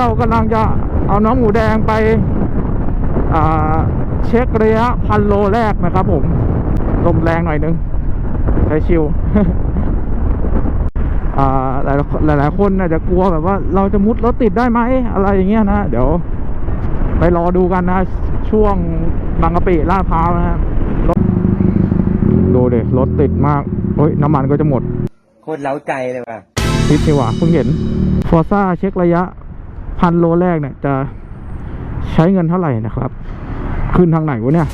เรากำลังจะเอาน้องหมูแดงไปอ่าเช็คระยะพันโลแรกนะครับผม ลมแรงหน่อยนึงใช้ชิวอ่าหลายหลายหลายคนอาจจะกลัวแบบว่าเราจะมุดรถติดได้ไหมอะไรอย่างเงี้ยนะเดี๋ยว ไปรอดูกันนะ ช่วงบางกะปิลาดพร้าวนะฮะรถดูดิรถติดมากโอ้ยน้ำมันก็จะหมด โคตรเล้าใจเลยว่ะทิปนี่หว่าเพิ่งเห็นฟอร์ซ่าเช็คระยะ พันโลแรกเนี่ยจะใช้เงินเท่าไหร่นะครับ ขึ้นทางไหนวะเนี่ย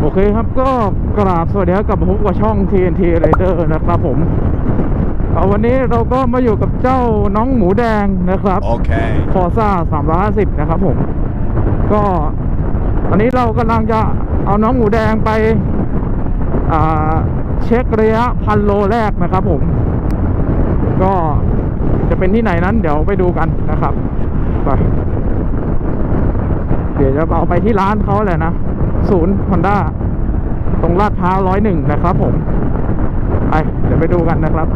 โอเคครับก็กราบสวัสดีครับกับพบกับช่อง TNT Raider นะครับผม เอาวันนี้เราก็มาอยู่กับเจ้าน้องหมูแดงนะครับ Okay. ฟอร์ซ่า350นะครับผม ก็ตอนนี้เรากำลังจะเอาน้องหมูแดงไปอ่าเช็คระยะพันโลแรกนะครับผม ก็จะเป็นที่ไหนนั้นเดี๋ยวไปดูกันนะครับไปเดี๋ยวจะเอาไปที่ร้านเขาแหละนะ ศูนย์ฮอนด้าตรงลาดพร้าวร้อยหนึ่งนะครับผม ไป เดี๋ยวไปดูกันนะครับ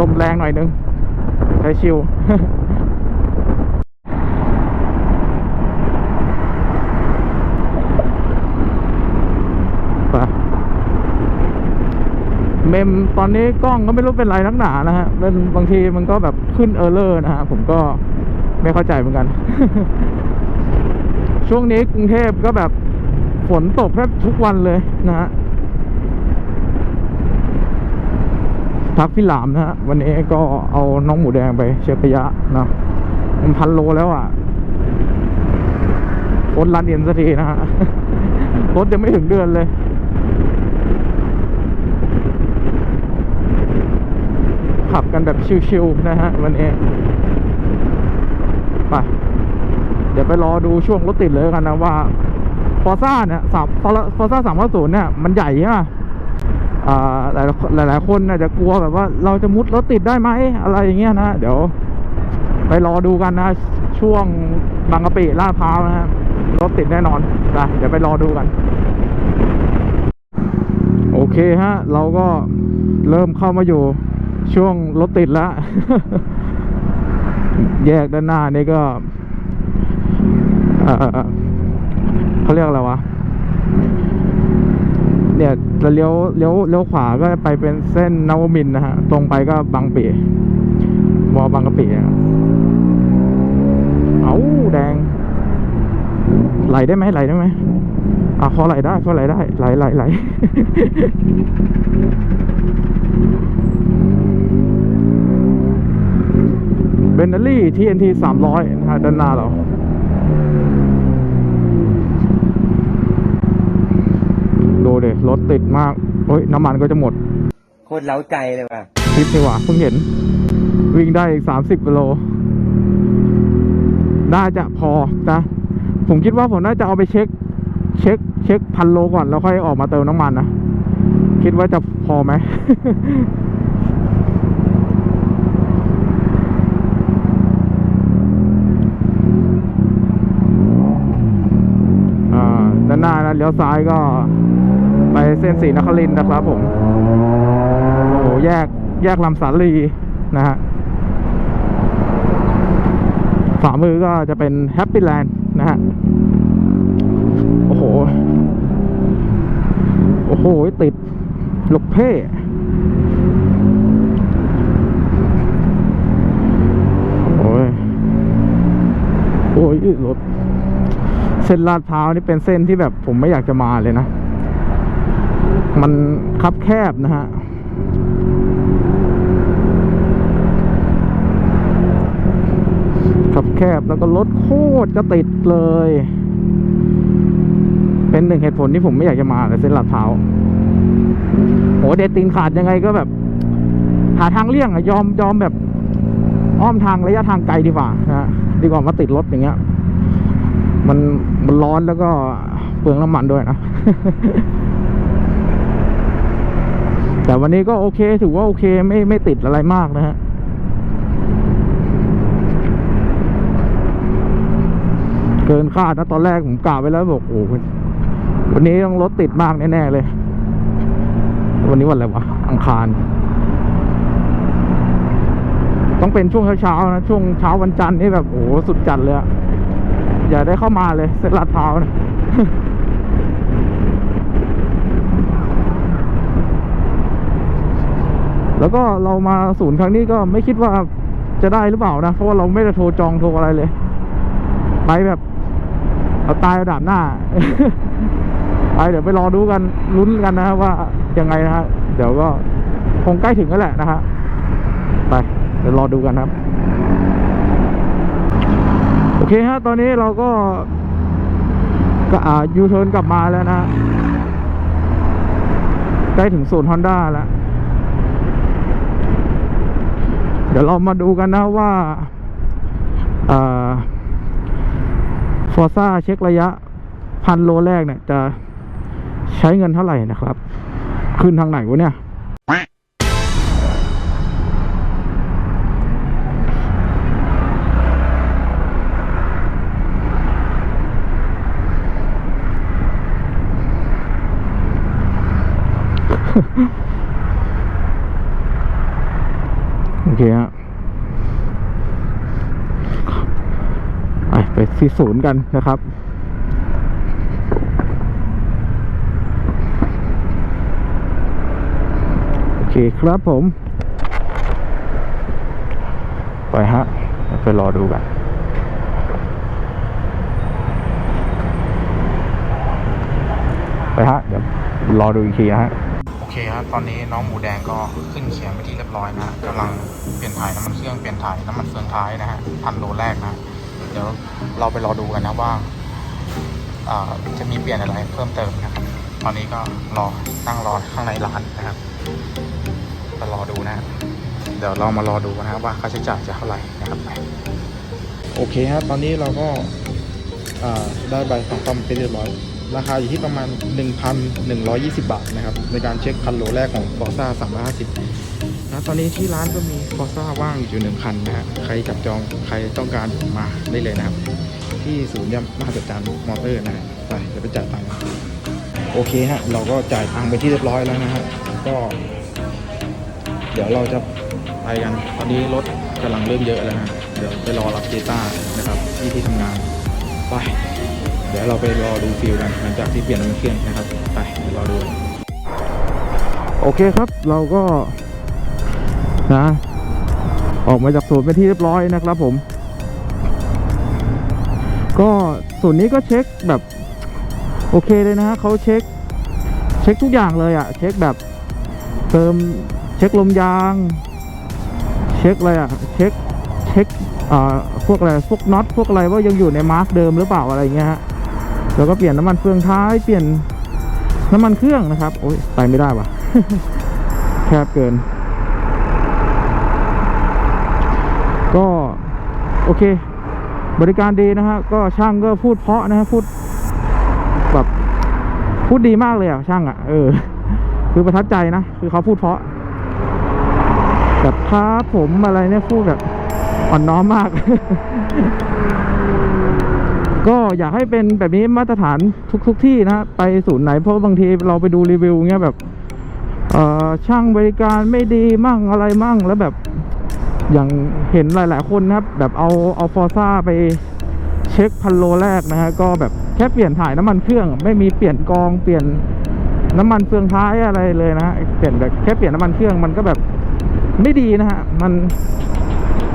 ลมแรงหน่อยนึงใช้ชิวไปเมมตอนนี้กล้องก็ไม่รู้เป็นไรนักหนานะฮะเป็นบางทีมันก็แบบขึ้นเออร์เลอร์นะฮะผมก็ไม่เข้าใจเหมือนกัน ช่วงนี้กรุงเทพก็แบบฝนตกแทบทุกวันเลยนะฮะ พักพี่หลามนะฮะวันนี้ก็เอาน้องหมูแดงไปเช็คระยะนะมันพันโลแล้วอะรถรันเอ็นสักทีนะฮะรถยังไม่ถึงเดือนเลยขับกันแบบชิวๆนะฮะวันนี้ไปเดี๋ยวไปรอดูช่วงรถติดเลยกันนะว่าฟอร์ซ่าเนี่ยสามฟอร์ซ่าสามร้อศูนย์เนี่ยมันใหญ่ใช่ไหม หลายหลายหลายคนอาจจะกลัวแบบว่าเราจะมุดรถติดได้ไหมอะไรอย่างเงี้ยนะเดี๋ยว ไปรอดูกันนะ ช่วงบางกะปิลาดพร้าวนะฮะรถติดแน่นอนไปเดี๋ยวไปรอดูกัน โอเคฮะ เราก็เริ่มเข้ามาอยู่ช่วงรถติดแล้ว แยกด้านหน้านี่ก็อ่อเขาเรียกอะไรวะ เนี่ยจะเลี้ยวเลี้ยวเลี้ยวขวาก็ไปเป็นเส้นนวมินนะฮะ ตรงไปก็บางปีมอบางกะปิอะเอาแดง ไหลได้ไหมไหลได้ไหมอะพอไหลได้พอไหลได้ ไหลไหลไหลเบนเนอรี่ TNT 300นะฮะด้านหน้าเรา ดูดิรถติดมากโอ้ยน้ำมันก็จะหมด โคตรเล้าใจเลยว่ะคลิปนี่หว่าเพิ่งเห็น วิ่งได้อีกสามสิบกิโลน่าจะพอนะผมคิดว่าผมน่าจะเอาไปเช็ค เช็ค เช็คพันโลก่อนแล้วค่อยออกมาเติมน้ำมันนะคิดว่าจะพอไหมอ่าด้านหน้านะเลี้ยวซ้ายก็ ไปเส้นสีนครินนะครับผมโอ้โหแยกแยกลำสาลีนะฮะฝ่ามือก็จะเป็นแฮปปี้แลนด์นะฮะ โอ้โห โอ้โห ติดลูกเพ่โอ้ย โอ้ยรถ เส้นลาดพร้าวนี่เป็นเส้นที่แบบผมไม่อยากจะมาเลยนะ มันคับแคบนะฮะขับแคบแล้วก็รถโคตรจะติดเลย เป็นหนึ่งเหตุผลที่ผมไม่อยากจะมาเลยเส้นลาดพร้าวโหเดดตีนขาดยังไงก็แบบ หาทางเลี่ยงอะยอมยอมแบบ อ้อมทางระยะทางไกลดีกว่านะดีกว่ามาติดรถอย่างเงี้ย มันมันร้อนแล้วก็เปลืองน้ำมันด้วยนะ แต่วันนี้ก็โอเคถือว่าโอเคไม่ไม่ติดอะไรมากนะฮะเกินคาดนะตอนแรกผมกล่าวไปแล้วบอกโอ้วันนี้ต้องรถติดมากแน่ๆเลย วันนี้วันอะไรวะอังคาร ต้องเป็นช่วงเช้าๆนะช่วงเช้าวันจันทร์นี่แบบโอ้สุดจัดเลยอย่าได้เข้ามาเลยเส้นลาดพร้าวนะ แล้วก็เรามาศูนย์ครั้งนี้ก็ไม่คิดว่าจะได้หรือเปล่านะ เพราะว่าเราไม่ได้โทรจองโทรอะไรเลย ไปแบบเอาตายเอาดาบหน้าไปเดี๋ยวไปรอดูกันลุ้นกันนะว่ายังไงนะฮะเดี๋ยวก็คงใกล้ถึงแล้วแหละนะฮะไปเดี๋ยวรอดูกันครับ โอเคฮะตอนนี้เราก็ก็อ่ายูเทิร์นกลับมาแล้วนะใกล้ถึงศูนย์ฮอนด้าแล้ว เดี๋ยวเรามาดูกันนะว่าฟอร์ซ่าเช็คระยะพันโลแรกเนี่ยจะใช้เงินเท่าไหร่นะครับ ขึ้นทางไหนวะเนี่ย โอเคฮะ ไปไปที่ศูนย์กันนะครับ โอเคครับผม ไปฮะ ไปรอดูกันไปฮะ เดี๋ยวรอดูอีกทีนะฮะ โอเคครับ ตอนนี้น้องหมูแดงก็ขึ้นเขียงไปที่เรียบร้อยนะฮะกำลังเปลี่ยนถ่ายน้ำมันเครื่องเปลี่ยนถ่ายน้ำมันเฟืองท้ายนะฮะพันโลแรกนะ เดี๋ยวเราไปรอดูกันนะว่าจะมีเปลี่ยนอะไรเพิ่มเติมนะครับ ตอนนี้ก็รอนั่งรอข้างในร้านนะครับไปรอดูนะเดี๋ยวเรามารอดูนะว่าค่าใช้จ่ายจะเท่าไหร่นะครับโอเคฮะตอนนี้เราก็ได้ใบสั่งซ่อมเป็นเรียบร้อย ราคาอยู่ที่ประมาณ 1,120 บาทนะครับ ในการเช็คคันโหลแรกของ Forza 350 ตอนนี้ที่ร้านก็มี Forza ว่างอยู่หนึ่งคันนะฮะ ใครจับจองใครต้องการมาได้เลยนะครับ ที่ศูนย์ยำมหัศจรรย์มอเตอร์นะฮะไปเดี๋ยวไปจ่ายตังค์โอเคฮะ เราก็จ่ายตังค์ไปที่เรียบร้อยแล้วนะฮะ ก็ เดี๋ยวเราจะไปกันตอนนี้รถกำลังเริ่มเยอะแล้วนะเดี๋ยวไปรอรับเจต้านะครับ ที่ที่ทำงานไปเดี๋ยวเราไปรอดูฟิลกันหลังจากที่เปลี่ยนน้ำมันเครื่องนะครับ ไปรอดู โอเคครับเราก็ นะ ออกมาจากศูนย์เป็นที่เรียบร้อยนะครับผม ก็ศูนย์นี้ก็เช็คแบบ โอเคเลยนะฮะเขาเช็ค เช็คทุกอย่างเลยอะเช็คแบบ เติมเช็คลมยาง เช็คอะไรอะเช็คเช็คอ่าพวกอะไรพวกน็อตพวกอะไรว่ายังอยู่ในมาร์กเดิมหรือเปล่าอะไรเงี้ยฮะแล้วก็เปลี่ยนน้ำมันเฟืองท้ายเปลี่ยนน้ำมันเครื่องนะครับ โอ้ยไปไม่ได้ว่ะแคบเกิน ก็โอเค บริการดีนะฮะก็ช่างก็พูดเพาะนะฮะพูดแบบพูดดีมากเลยอะช่างอะเออ คือประทับใจนะ คือเขาพูดเพาะแบบครับผมอะไรเนี่ยพูดแบบอ่อนน้อมมาก ก็อยากให้เป็นแบบนี้มาตรฐานทุกทุกที่นะ ไปศูนย์ไหนเพราะบางทีเราไปดูรีวิวเงี้ยแบบช่างบริการไม่ดีมั่งอะไรมั่งแล้วแบบ อย่างเห็นหลาย ๆ คนนะครับ แบบเอาเอาฟอร์ซ่าไปเช็คพันโลแรกนะฮะก็แบบแค่เปลี่ยนถ่ายน้ำมันเครื่อง ไม่มีเปลี่ยนกองเปลี่ยนน้ำมันเฟืองท้ายอะไรเลยนะฮะเปลี่ยนแบบแค่เปลี่ยนน้ำมันเครื่องมันก็แบบไม่ดีนะฮะมัน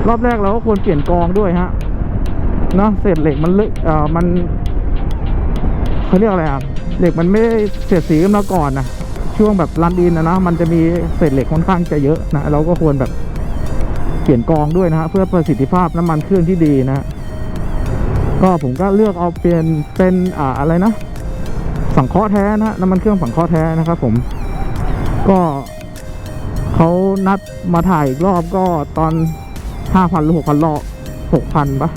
รอบแรกเราก็ควรเปลี่ยนกองด้วยฮะเนาะเศษเหล็กมันเลอะเอ่อมันเขาเรียกอะไรอะเหล็กมันไม่ได้เสียดสีกันมาก่อนนะช่วงแบบรันอินนะนะมันจะมีเศษเหล็กค่อนข้างจะเยอะนะเราก็ควรแบบ ปลี่ยนกองด้วยนะฮะเพื่อประสิทธิภาพน้ำมันเครื่องที่ดีนะฮะก็ผมก็เลือกเอาเปลี่ยนเป็นอ่าอะไรนะสังเคราะห์แท้นะฮะน้ำมันเครื่องสังเคราะห์แท้นะครับผมก็เขานัดมาถ่ายอีกรอบก็ตอนห้าพันหรือหกพันรอบหกพันปะ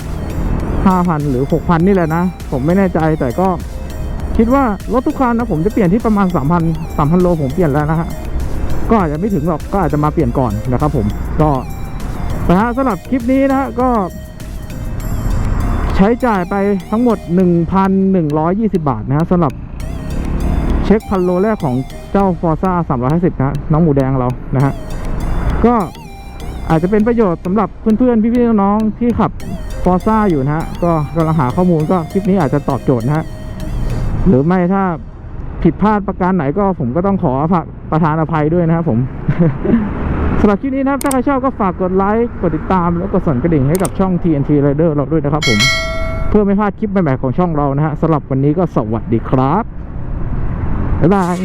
ห้าพันหรือหกพันนี่แหละนะ ผมไม่แน่ใจแต่ก็คิดว่ารถทุกคันนะผมจะเปลี่ยนที่ประมาณสามพันสามพันโลผมเปลี่ยนแล้วนะฮะก็อาจจะไม่ถึงหรอกก็อาจจะมาเปลี่ยนก่อนนะครับผมก็ นะฮะสำหรับคลิปนี้นะฮะก็ ใช้จ่ายไปทั้งหมด 1,120 บาทนะฮะสำหรับเช็คพันโลแรกของเจ้า Forza 350นะฮะน้องหมูแดงเรานะฮะก็อาจจะเป็นประโยชน์สำหรับเพื่อนๆ พี่ๆน้องๆที่ขับ Forza อยู่นะฮะก็กำลังหาข้อมูลก็คลิปนี้อาจจะตอบโจทย์นะฮะหรือไม่ถ้าผิดพลาดประการไหนก็ผมก็ต้องขอประทานอภัยด้วยนะครับผม สำหรับคลิปนี้นะครับ ถ้าใครชอบก็ฝากกดไลค์ กดติดตาม แล้วก็สั่นกระดิ่งให้กับช่อง TNT Rider เราด้วยนะครับผม เพื่อไม่พลาดคลิปใหม่ๆของช่องเรานะฮะสำหรับวันนี้ก็สวัสดีครับ บ๊ายบาย